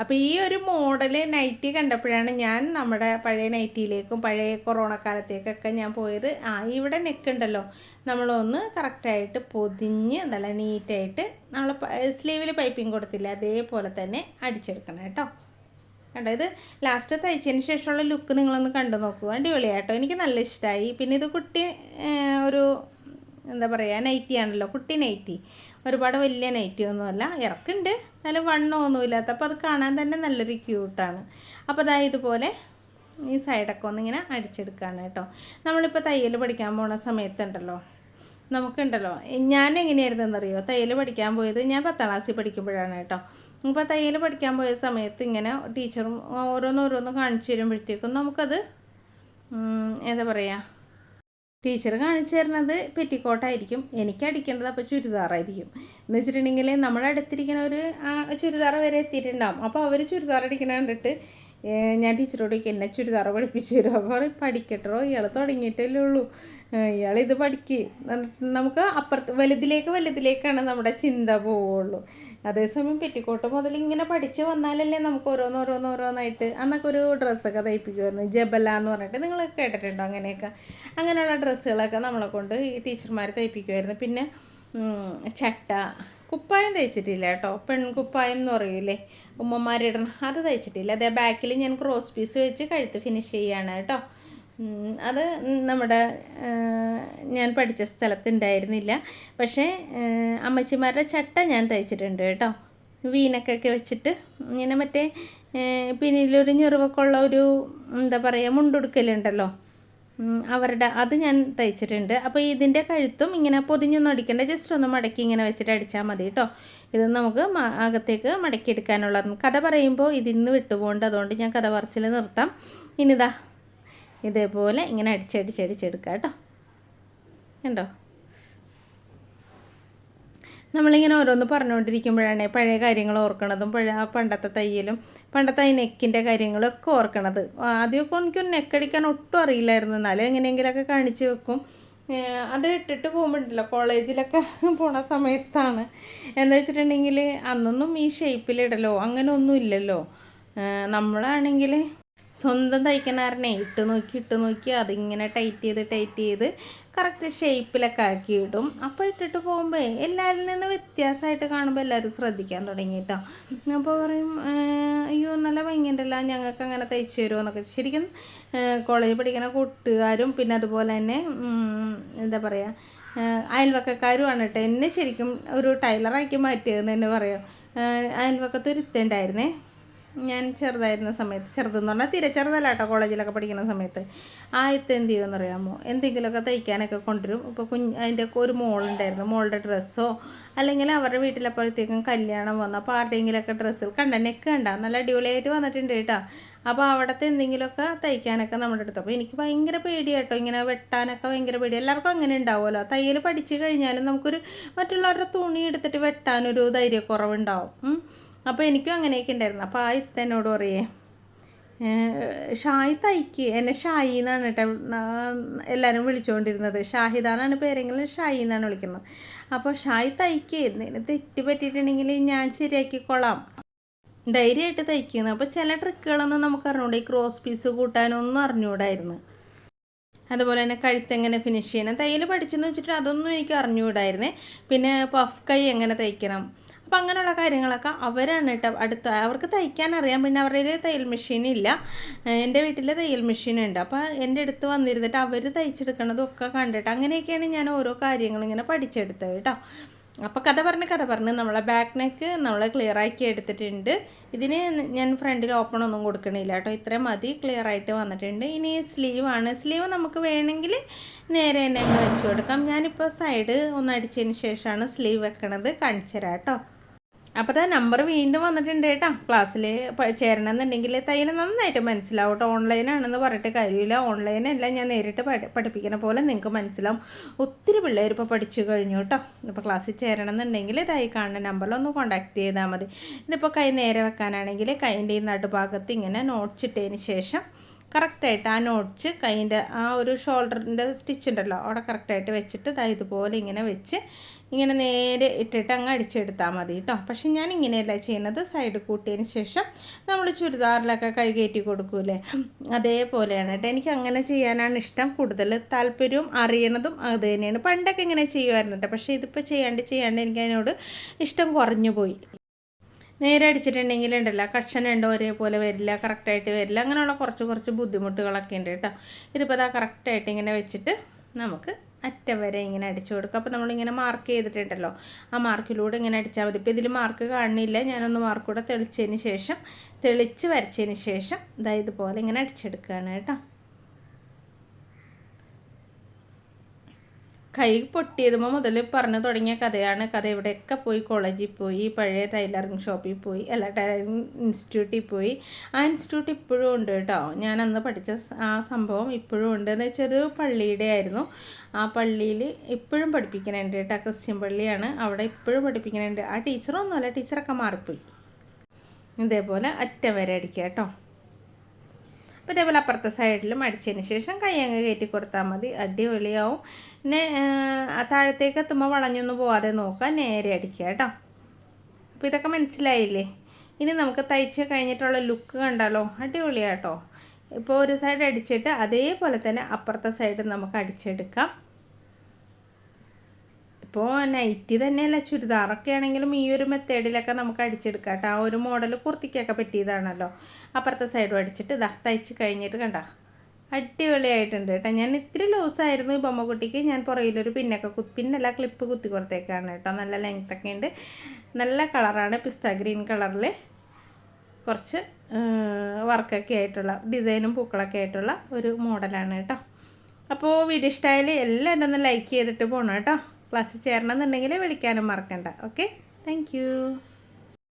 അപ്പോൾ ഈ ഒരു മോഡൽ നൈറ്റി കണ്ടപ്പോഴാണ് ഞാൻ നമ്മുടെ പഴയ നൈറ്റിയിലേക്കും പഴയ കൊറോണ കാലത്തേക്കൊക്കെ ഞാൻ പോയത്. ആ ഇവിടെ നെക്കുണ്ടല്ലോ നമ്മളൊന്ന് കറക്റ്റായിട്ട് പൊതിഞ്ഞ് നല്ല നീറ്റായിട്ട് നമ്മൾ സ്ലീവിൽ പൈപ്പിംഗ് കൊടുത്തില്ല അതേപോലെ തന്നെ അടിച്ചെടുക്കണം കേട്ടോ. കണ്ടോ? ഇത് ലാസ്റ്റ് തയ്ച്ചതിന് ശേഷമുള്ള ലുക്ക് നിങ്ങളൊന്ന് കണ്ടു നോക്കൂ. അടിപൊളിയാട്ടോ എനിക്ക് നല്ല ഇഷ്ടമായി പിന്നെ ഇത് കുട്ടി ഒരു എന്താ പറയുക നൈറ്റി ആണല്ലോ. കുട്ടി നൈറ്റി ഒരുപാട് വലിയ നൈറ്റി ഒന്നുമല്ല. ഇറക്കുണ്ട്. നല്ല വണ്ണമൊന്നും ഇല്ലാത്ത അപ്പോൾ അത് കാണാൻ തന്നെ നല്ലൊരു ക്യൂട്ടാണ് അപ്പോൾ അതാ ഇതുപോലെ ഈ സൈഡൊക്കെ ഒന്നിങ്ങനെ അടിച്ചെടുക്കുകയാണ് കേട്ടോ. നമ്മളിപ്പോൾ തയ്യൽ പഠിക്കാൻ പോണ സമയത്തുണ്ടല്ലോ. നമുക്കുണ്ടല്ലോ. ഞാൻ എങ്ങനെയായിരുന്നെന്നറിയോ തയ്യൽ പഠിക്കാൻ പോയത് ഞാൻ പത്താം ക്ലാസ്സിൽ പഠിക്കുമ്പോഴാണ് കേട്ടോ. ഇപ്പോൾ തയ്യൽ പഠിക്കാൻ പോയ സമയത്ത് ഇങ്ങനെ ടീച്ചറും ഓരോന്നോരോന്ന് കാണിച്ചു തരുമ്പോഴത്തേക്കും നമുക്കത് എന്താ പറയുക ടീച്ചർ കാണിച്ചു തരുന്നത് പെറ്റിക്കോട്ടായിരിക്കും. എനിക്ക് അടിക്കേണ്ടത് അപ്പോൾ ചുരിദാറായിരിക്കും. എന്ന് വെച്ചിട്ടുണ്ടെങ്കിൽ നമ്മുടെ അടുത്തിരിക്കുന്ന ഒരു ചുരിദാർ വരെ എത്തിയിട്ടുണ്ടാവും. അപ്പോൾ അവർ ചുരിദാർ അടിക്കണ കണ്ടിട്ട് ഞാൻ ടീച്ചറോട് എന്നെ ചുരിദാർ പഠിപ്പിച്ചു തരും അപ്പോൾ പഠിക്കട്ടോ ഇയാൾ തുടങ്ങിയിട്ടല്ലേ ഉള്ളൂ. ഇയാൾ ഇത് പഠിക്ക്. നമുക്ക് അപ്പുറത്ത് വലുതിലേക്ക് വലുതിലേക്കാണ് നമ്മുടെ ചിന്ത പോവുള്ളൂ. അതേസമയം പെറ്റിക്കോട്ട് മുതൽ ഇങ്ങനെ പഠിച്ച് വന്നാലല്ലേ നമുക്ക് ഓരോന്ന് ഓരോന്ന് ഓരോന്നായിട്ട് അന്നൊക്കെ ഒരു ഡ്രസ്സൊക്കെ തയ്പ്പിക്കുമായിരുന്നു ജബല എന്ന് പറഞ്ഞിട്ട് നിങ്ങൾ കേട്ടിട്ടുണ്ടോ അങ്ങനെയൊക്കെ? അങ്ങനെയുള്ള ഡ്രസ്സുകളൊക്കെ നമ്മളെ കൊണ്ട് ഈ ടീച്ചർമാർ തയ്പ്പിക്കുമായിരുന്നു പിന്നെ ചട്ട. കുപ്പായം തയ്ച്ചിട്ടില്ല കേട്ടോ. പെൺകുപ്പായം എന്ന് പറയൂലേ? ഉമ്മമാരിടണം അത് തയ്ച്ചിട്ടില്ല. അതേ ബാക്കിൽ ഞാൻ ക്രോസ് പീസ് വെച്ച് കഴുത്ത് ഫിനിഷ് ചെയ്യാണ് കേട്ടോ. അത് നമ്മുടെ ഞാൻ പഠിച്ച സ്ഥലത്തുണ്ടായിരുന്നില്ല. പക്ഷേ അമ്മച്ചിമാരുടെ ചട്ട ഞാൻ തയ്ച്ചിട്ടുണ്ട് കേട്ടോ. വീനക്കൊക്കെ വെച്ചിട്ട് ഇങ്ങനെ മറ്റേ പിന്നിലൊരു ഞെറിവൊക്കെ ഉള്ള ഒരു എന്താ പറയുക മുണ്ടുടുക്കലുണ്ടല്ലോ. അവരുടെ അത് ഞാൻ തയ്ച്ചിട്ടുണ്ട്. അപ്പോൾ ഇതിന്റെ കഴുത്തും ഇങ്ങനെ പൊതിഞ്ഞൊന്നും അടിക്കേണ്ട. ജസ്റ്റ് ഒന്ന് മടക്കി ഇങ്ങനെ വെച്ചിട്ട് അടിച്ചാൽ മതി കേട്ടോ. ഇത് നമുക്ക് അകത്തേക്ക് മടക്കി എടുക്കാനുള്ളത് കഥ പറയുമ്പോൾ ഇതിന്ന് വിട്ടുപോകേണ്ട. അതുകൊണ്ട് ഞാൻ കഥ പറച്ചിൽ നിർത്താം. ഇനിതാ ഇതേപോലെ ഇങ്ങനെ അടിച്ചടിച്ചടിച്ചെടുക്കാം കേട്ടോ. കണ്ടോ? നമ്മളിങ്ങനെ ഓരോന്ന് പറഞ്ഞുകൊണ്ടിരിക്കുമ്പോഴാണ് പഴയ കാര്യങ്ങൾ ഓർക്കണതും പഴയ പണ്ടത്തെ തയ്യലും പണ്ടത്തെ ഈ നെക്കിന്റെ കാര്യങ്ങളൊക്കെ ഓർക്കണത്. ആദ്യമൊക്കെ എനിക്ക് നെക്കടിക്കാൻ ഒട്ടും അറിയില്ലായിരുന്നു. എന്നാലും എങ്ങനെയെങ്കിലുമൊക്കെ കാണിച്ചു വെക്കും. അത് ഇട്ടിട്ട് പോകുമ്പോഴല്ലോ കോളേജിലൊക്കെ പോണ സമയത്താണ്. എന്താ വെച്ചിട്ടുണ്ടെങ്കിൽ അന്നൊന്നും ഈ ഷേപ്പിലിടലോ അങ്ങനെ ഒന്നും ഇല്ലല്ലോ. നമ്മളാണെങ്കിൽ സ്വന്തം തയ്ക്കണാരനെ ഇട്ട് നോക്കി ഇട്ട് നോക്കി അതിങ്ങനെ ടൈറ്റ് ചെയ്ത് ടൈറ്റ് ചെയ്ത് കറക്റ്റ് ഷേപ്പിലൊക്കെ ആക്കി ഇടും. അപ്പോൾ ഇട്ടിട്ട് പോകുമ്പോൾ എല്ലാവരിൽ നിന്ന് വ്യത്യാസമായിട്ട് കാണുമ്പോൾ എല്ലാവരും ശ്രദ്ധിക്കാൻ തുടങ്ങി കേട്ടോ അപ്പോൾ പറയും അയ്യോ നല്ല ഭംഗിയുണ്ടല്ലോ ഞങ്ങൾക്ക് അങ്ങനെ തയ്ച്ചു തരുമോ എന്നൊക്കെ. ശരിക്കും കോളേജിൽ പഠിക്കുന്ന കൂട്ടുകാരും പിന്നെ അതുപോലെ തന്നെ എന്താ പറയുക അയൽവക്കക്കാരുമാണ് കേട്ടോ എന്നെ ശരിക്കും ഒരു ടൈലറാക്കി മാറ്റിയതെന്ന് തന്നെ പറയാം. അയൽവക്കത്ത് ഒരു ഇത്തുണ്ടായിരുന്നേ ഞാൻ ചെറുതായിരുന്ന സമയത്ത് ചെറുതെന്ന് പറഞ്ഞാൽ തീരെ ചെറുതല്ല കേട്ടോ കോളേജിലൊക്കെ പഠിക്കുന്ന സമയത്ത്. ആദ്യത്തെ എന്ത് ചെയ്യുമെന്ന് അറിയാമോ? എന്തെങ്കിലുമൊക്കെ തയ്ക്കാനൊക്കെ കൊണ്ടുവരും. ഇപ്പോൾ കുഞ്ഞ് അതിന്റെ ഒരു മോളുണ്ടായിരുന്നു. മോളുടെ ഡ്രസ്സോ അല്ലെങ്കിൽ അവരുടെ വീട്ടിലപ്പോഴത്തേക്കും കല്യാണം വന്നു അപ്പോൾ ആരുടെയെങ്കിലുമൊക്കെ ഡ്രസ്സിൽ കണ്ട നെക്ക് കണ്ട നല്ല അടിപൊളിയായിട്ട് വന്നിട്ടുണ്ട് കേട്ടോ. അപ്പോൾ അവിടുത്തെ എന്തെങ്കിലുമൊക്കെ തയ്ക്കാനൊക്കെ നമ്മുടെ അടുത്ത്. അപ്പോൾ എനിക്ക് ഭയങ്കര പേടിയാട്ടോ ഇങ്ങനെ വെട്ടാനൊക്കെ ഭയങ്കര പേടി. എല്ലാവർക്കും അങ്ങനെ ഉണ്ടാവുമല്ലോ. തയ്യൽ പഠിച്ചു കഴിഞ്ഞാലും നമുക്കൊരു മറ്റുള്ളവരുടെ തുണി എടുത്തിട്ട് വെട്ടാനൊരു ധൈര്യക്കുറവുണ്ടാവും. അപ്പോൾ എനിക്കും അങ്ങനെയൊക്കെ ഉണ്ടായിരുന്നു. അപ്പോൾ ആ ഇത്ത എന്നോട് പറയേ ഷായി തയ്ക്ക്. എന്നെ ഷായി എന്നാണ് കേട്ടോ എല്ലാവരും വിളിച്ചുകൊണ്ടിരുന്നത് ഷാഹിദ പേരെങ്കിലും ഷായി എന്നാണ് വിളിക്കുന്നത്. അപ്പോൾ ഷായി തയ്ക്ക്. എന്തെങ്കിലും തെറ്റ് പറ്റിയിട്ടുണ്ടെങ്കിൽ ഞാൻ ശരിയാക്കിക്കൊള്ളാം ധൈര്യമായിട്ട് തയ്ക്കുന്നു. അപ്പോൾ ചില ട്രിക്കുകളൊന്നും നമുക്ക് അറിഞ്ഞൂടെ? ഈ ക്രോസ് പീസ് കൂട്ടാനൊന്നും അറിഞ്ഞുകൂടായിരുന്നു അതുപോലെ തന്നെ കഴുത്ത് എങ്ങനെ ഫിനിഷ് ചെയ്യണം? തയ്യൽ പഠിച്ചെന്ന് വെച്ചിട്ട് അതൊന്നും എനിക്ക് അറിഞ്ഞുകൂടായിരുന്നേ പിന്നെ പഫ് കൈ എങ്ങനെ തയ്ക്കണം? അപ്പം അങ്ങനെയുള്ള കാര്യങ്ങളൊക്കെ അവരാണ് കേട്ടോ അടുത്ത അവർക്ക് തയ്ക്കാൻ അറിയാം. പിന്നെ അവരുടെ തയ്യൽ മെഷീൻ ഇല്ല. എന്റെ വീട്ടിൽ തയ്യൽ മെഷീൻ ഉണ്ട്. അപ്പോൾ എന്റെ അടുത്ത് വന്നിരുന്നിട്ട് അവർ തയ്ച്ചെടുക്കണതൊക്കെ കണ്ടിട്ട് അങ്ങനെയൊക്കെയാണ് ഞാൻ ഓരോ കാര്യങ്ങളും ഇങ്ങനെ പഠിച്ചെടുത്തത് കേട്ടോ. അപ്പോൾ കഥ പറഞ്ഞ് കഥ പറഞ്ഞ് നമ്മളെ ബാക്ക് നെക്ക് നമ്മൾ ക്ലിയർ ആക്കി എടുത്തിട്ടുണ്ട്. ഇതിന് ഞാൻ ഫ്രണ്ടിൽ ഓപ്പൺ ഒന്നും കൊടുക്കണില്ല കേട്ടോ. ഇത്രയും മതി ക്ലിയർ ആയിട്ട് വന്നിട്ടുണ്ട്. ഇനി സ്ലീവ് ആണ്. സ്ലീവ് നമുക്ക് വേണമെങ്കിൽ നേരെ തന്നെ വെച്ച് കൊടുക്കാം. ഞാനിപ്പോൾ സൈഡ് ഒന്ന് അടിച്ചതിന് ശേഷമാണ് സ്ലീവ് വെക്കണത്. കാണിച്ചു തരാം കേട്ടോ. അപ്പോൾ ആ നമ്പർ വീണ്ടും വന്നിട്ടുണ്ട് കേട്ടോ. ക്ലാസ്സിൽ ചേരണം എന്നുണ്ടെങ്കിൽ തയ്യൽ നന്നായിട്ട് മനസ്സിലാവും കേട്ടോ ഓൺലൈനാണെന്ന് പറഞ്ഞിട്ട് കാര്യമില്ല. ഓൺലൈനല്ല ഞാൻ നേരിട്ട് പഠി പഠിപ്പിക്കുന്ന പോലെ നിങ്ങൾക്ക് മനസ്സിലാവും. ഒത്തിരി പിള്ളേർ ഇപ്പോൾ പഠിച്ചു കഴിഞ്ഞു കേട്ടോ. ഇപ്പോൾ ക്ലാസ്സിൽ ചേരണം എന്നുണ്ടെങ്കിൽ തൈ കാണുന്ന നമ്പറിൽ ഒന്ന് കോൺടാക്ട് ചെയ്താൽ മതി. ഇതിപ്പോൾ കൈ നേരെ വെക്കാനാണെങ്കിൽ കൈന്റെ ഈ നടുഭാഗത്ത് ഇങ്ങനെ നോട്ടിച്ചിട്ടതിന് ശേഷം കറക്റ്റായിട്ട് ആ നോട്ട്സ് കൈന്റെ ആ ഒരു ഷോൾഡറിന്റെ സ്റ്റിച്ച് ഉണ്ടല്ലോ അവിടെ കറക്റ്റായിട്ട് വെച്ചിട്ട് ദാ ഇതുപോലെ ഇങ്ങനെ വെച്ച് ഇങ്ങനെ നേരെ ഇട്ടിട്ട് അങ്ങ് അടിച്ചെടുത്താൽ മതി കേട്ടോ പക്ഷെ ഞാൻ ഇങ്ങനെയല്ല ചെയ്യുന്നത്. സൈഡ് കൂട്ടിയതിന് ശേഷം നമ്മൾ ചുരിദാറിലൊക്കെ കൈ കയറ്റി കൊടുക്കൂലേ? അതേപോലെയാണ് കേട്ടോ. എനിക്ക് അങ്ങനെ ചെയ്യാനാണ് ഇഷ്ടം. കൂടുതൽ താല്പര്യവും അറിയണതും അത് തന്നെയാണ്. പണ്ടൊക്കെ ഇങ്ങനെ ചെയ്യുമായിരുന്നു കേട്ടോ പക്ഷേ ഇതിപ്പോൾ ചെയ്യാണ്ട് ചെയ്യാണ്ട് എനിക്ക് അതിനോട് ഇഷ്ടം കുറഞ്ഞു പോയി. നേരെ അടിച്ചിട്ടുണ്ടെങ്കിൽ ഉണ്ടല്ലോ കഷൻ രണ്ടും ഒരേപോലെ വരില്ല കറക്റ്റായിട്ട് വരില്ല. അങ്ങനെയുള്ള കുറച്ച് കുറച്ച് ബുദ്ധിമുട്ടുകളൊക്കെ ഉണ്ട് കേട്ടോ ഇതിപ്പോൾ അതാ കറക്റ്റായിട്ട് ഇങ്ങനെ വെച്ചിട്ട് നമുക്ക് അറ്റം വരെ ഇങ്ങനെ അടിച്ചു കൊടുക്കുക അപ്പോൾ നമ്മളിങ്ങനെ മാർക്ക് ചെയ്തിട്ടുണ്ടല്ലോ. ആ മാർക്കിലൂടെ ഇങ്ങനെ അടിച്ചാൽ മതി. ഇപ്പോൾ ഇതിൽ മാർക്ക് കാണുന്നില്ല ഞാനൊന്ന് മാർക്ക് കൂടെ തെളിച്ചതിന് ശേഷം തെളിച്ച് വരച്ചതിന് ശേഷം ഇതാ ഇതുപോലെ ഇങ്ങനെ അടിച്ചെടുക്കുകയാണ് കേട്ടോ. കൈ പൊട്ടിയതുമ്പോൾ മുതൽ പറഞ്ഞു തുടങ്ങിയ കഥയാണ്. കഥ ഇവിടെയൊക്കെ പോയി കോളേജിൽ പോയി പഴയ ടൈലറിങ് ഷോപ്പിൽ പോയി അല്ല ടൈലറിങ് ഇൻസ്റ്റിറ്റ്യൂട്ടിൽ പോയി. ആ ഇൻസ്റ്റിറ്റ്യൂട്ട് ഇപ്പോഴും ഉണ്ട് കേട്ടോ. ഞാൻ അന്ന് പഠിച്ച ആ സംഭവം ഇപ്പോഴും ഉണ്ട്. എന്ന് വെച്ചാൽ ഒരു പള്ളിയുടെ ആയിരുന്നു. ആ പള്ളിയിൽ ഇപ്പോഴും പഠിപ്പിക്കുന്നുണ്ട് കേട്ടോ. ക്രിസ്ത്യൻ പള്ളിയാണ്. അവിടെ ഇപ്പോഴും പഠിപ്പിക്കുന്നുണ്ട് ആ ടീച്ചറൊന്നുമല്ല ടീച്ചറൊക്കെ മാറിപ്പോയി. ഇതേപോലെ അറ്റം വരെ അടിക്കുക കേട്ടോ. അപ്പോൾ ഇതേപോലെ അപ്പുറത്തെ സൈഡിലും അടിച്ചതിന് ശേഷം കൈ അങ്ങ് കയറ്റി കൊടുത്താൽ മതി. അടിപൊളിയാവും. പിന്നെ താഴത്തേക്ക് എത്തുമ്പോൾ വളഞ്ഞൊന്നും പോവാതെ നോക്കുക നേരെ അടിക്കുക കേട്ടോ. അപ്പോൾ ഇതൊക്കെ മനസ്സിലായില്ലേ? ഇനി നമുക്ക് തയ്ച്ച് കഴിഞ്ഞിട്ടുള്ള ലുക്ക് കണ്ടാലോ? അടിപൊളിയാട്ടോ. ഇപ്പോൾ ഒരു സൈഡ് അടിച്ചിട്ട് അതേപോലെ തന്നെ അപ്പുറത്തെ സൈഡ് നമുക്ക് അടിച്ചെടുക്കാം. ഇപ്പോൾ നൈറ്റി തന്നെയല്ല ചുരിദാറൊക്കെ ആണെങ്കിലും ഈ ഒരു മെത്തേഡിലൊക്കെ നമുക്ക് അടിച്ചെടുക്കാം കേട്ടോ. ആ ഒരു മോഡൽ കുർത്തിക്കൊക്കെ പറ്റിയതാണല്ലോ. അപ്പുറത്തെ സൈഡും അടിച്ചിട്ട് ഇതാ തയ്ച്ച് കഴിഞ്ഞിട്ട് കണ്ട. അടിപൊളിയായിട്ടുണ്ട് കേട്ടോ. ഞാൻ ഇത്തിരി ലൂസായിരുന്നു ഈ ബൊമ്മക്കുട്ടിക്ക്. ഞാൻ പുറകിലൊരു പിന്നൊക്കെ കുത്തി പിന്നല്ല ക്ലിപ്പ് കുത്തി കൊടുത്തേക്കാണ് കേട്ടോ. നല്ല ലെങ്ത് ഒക്കെ ഉണ്ട്. നല്ല കളറാണ് പിസ്ത ഗ്രീൻ കളറിൽ കുറച്ച് വർക്കൊക്കെ ആയിട്ടുള്ള ഡിസൈനും പൂക്കളൊക്കെ ആയിട്ടുള്ള ഒരു മോഡലാണ് കേട്ടോ. അപ്പോൾ വീഡിയോ ഇഷ്ടമായാൽ എല്ലാവരും ഒന്ന് ലൈക്ക് ചെയ്തിട്ട് പോകണം കേട്ടോ. ക്ലാസ്സിൽ ചേരണമെന്നുണ്ടെങ്കിൽ വിളിക്കാനും മറക്കണ്ട. Okay thank